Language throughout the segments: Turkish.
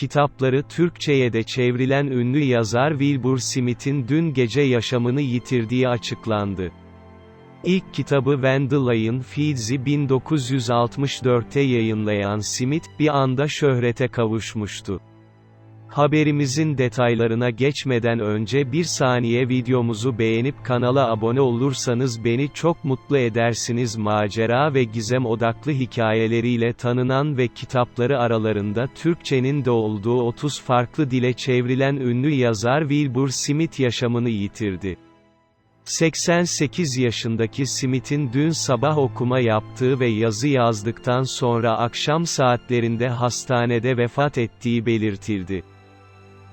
Kitapları Türkçe'ye de çevrilen ünlü yazar Wilbur Smith'in dün gece yaşamını yitirdiği açıklandı. İlk kitabı When the Lion Feeds'i 1964'te yayınlayan Smith, bir anda şöhrete kavuşmuştu. Haberimizin detaylarına geçmeden önce bir saniye videomuzu beğenip kanala abone olursanız beni çok mutlu edersiniz macera ve gizem odaklı hikayeleriyle tanınan ve kitapları aralarında Türkçenin de olduğu 30 farklı dile çevrilen ünlü yazar Wilbur Smith yaşamını yitirdi. 88 yaşındaki Smith'in dün sabah okuma yaptığı ve yazı yazdıktan sonra akşam saatlerinde hastanede vefat ettiği belirtildi.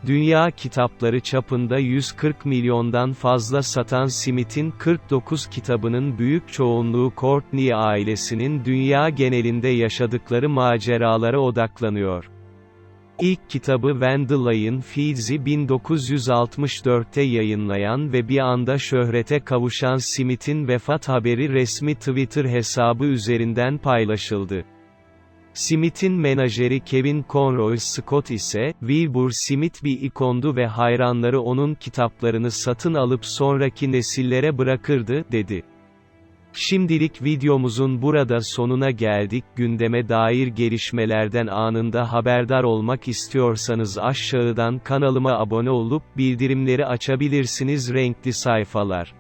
Dünya kitapları çapında 140 milyondan fazla satan Smith'in 49 kitabının büyük çoğunluğu Courtney ailesinin dünya genelinde yaşadıkları maceralara odaklanıyor. İlk kitabı When the Lion Feeds'i 1964'te yayınlayan ve bir anda şöhrete kavuşan Smith'in vefat haberi resmi Twitter hesabı üzerinden paylaşıldı. Smith'in menajeri Kevin Conroy Scott ise, Wilbur Smith bir ikondu ve hayranları onun kitaplarını satın alıp sonraki nesillere bırakırdı, dedi. Şimdilik videomuzun burada sonuna geldik. Gündeme dair gelişmelerden anında haberdar olmak istiyorsanız aşağıdan kanalıma abone olup bildirimleri açabilirsiniz renkli sayfalar.